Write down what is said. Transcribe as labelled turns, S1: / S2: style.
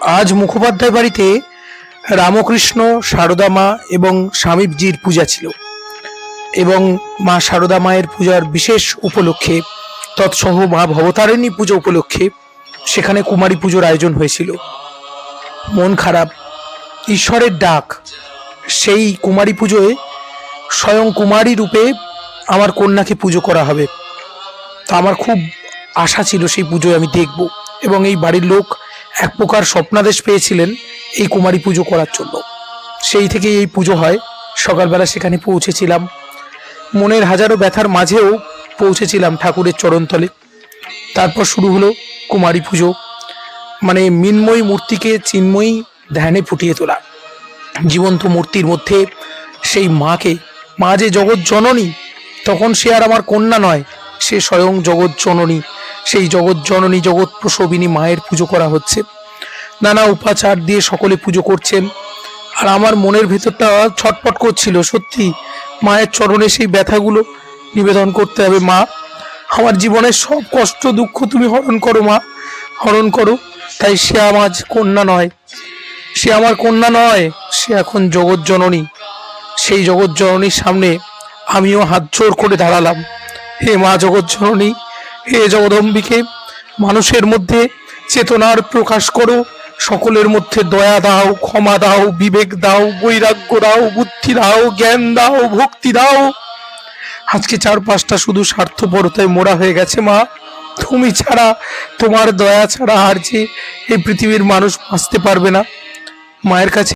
S1: আজ মুখোপাধ্যায় বাড়িতে রামকৃষ্ণ, সারদা মা এবং স্বামীজির পূজা ছিল এবং মা সারদা মায়ের পূজার বিশেষ উপলক্ষে তৎসহ মা ভবতারিণী পুজো উপলক্ষে সেখানে কুমারী পুজোর আয়োজন হয়েছিল। মন খারাপ, ঈশ্বরের ডাক, সেই কুমারী পুজোয় স্বয়ং কুমারী রূপে আমার কন্যাকে পুজো করা হবে। তা আমার খুব আশা ছিল সেই পুজোয় আমি দেখব এবং এই বাড়ির লোক এক প্রকার স্বপ্নাদেশ পেয়েছিলেন এই কুমারী পুজো করার জন্য। সেই থেকে এই পুজো হয়। সকালবেলা সেখানে পৌঁছেছিলাম। মনের হাজারো ব্যথার মাঝেও পৌঁছেছিলাম ঠাকুরের চরণতলে। তারপর শুরু হলো কুমারী পুজো। মানে মিন্ময়ী মূর্তিকে চিন্ময়ী ধ্যানে ফুটিয়ে তোলা। জীবন্ত মূর্তির মধ্যে সেই মাকে, মা যে জগৎ জননী, তখন সে আর আমার কন্যা নয়, সে স্বয়ং জগৎ জননী। সেই জগৎ জননী জগৎ প্রসবিনী মায়ের পুজো করা হচ্ছে। নানা উপাচার দিয়ে সকলে পুজো করছেন। আর আমার মনের ভেতরটা ছটপট করছিল, সত্যি। মায়ের চরণে সেই ব্যথাগুলো নিবেদন করতে হবে, মা। আমার জীবনের সব কষ্ট, দুঃখ তুমি হরণ করো, মা। হরণ করো। তাই সে আমার কন্যা নয়। সে আমার কন্যা নয়, সে এখন জগৎ জননী। সেই জগৎ জননীর সামনে আমিও হাত জোর করে দাঁড়ালাম। হে মা জগৎ জননী, হে জগদম্বিকে, মানুষের মধ্যে চেতনার প্রকাশ করো। সকলের মধ্যে দয়া দাও, ক্ষমা দাও, বিবেক দাও, বৈরাগ্য দাও, বুদ্ধি দাও, জ্ঞান দাও, ভক্তি দাও। আজকে চার পাঁচটা শুধু স্বার্থপরতায় মোড়া হয়ে গেছে, মা। তুমি ছাড়া, তোমার দয়া ছাড়া আর যে এই পৃথিবীর মানুষ বাঁচতে পারবে না। মায়ের কাছে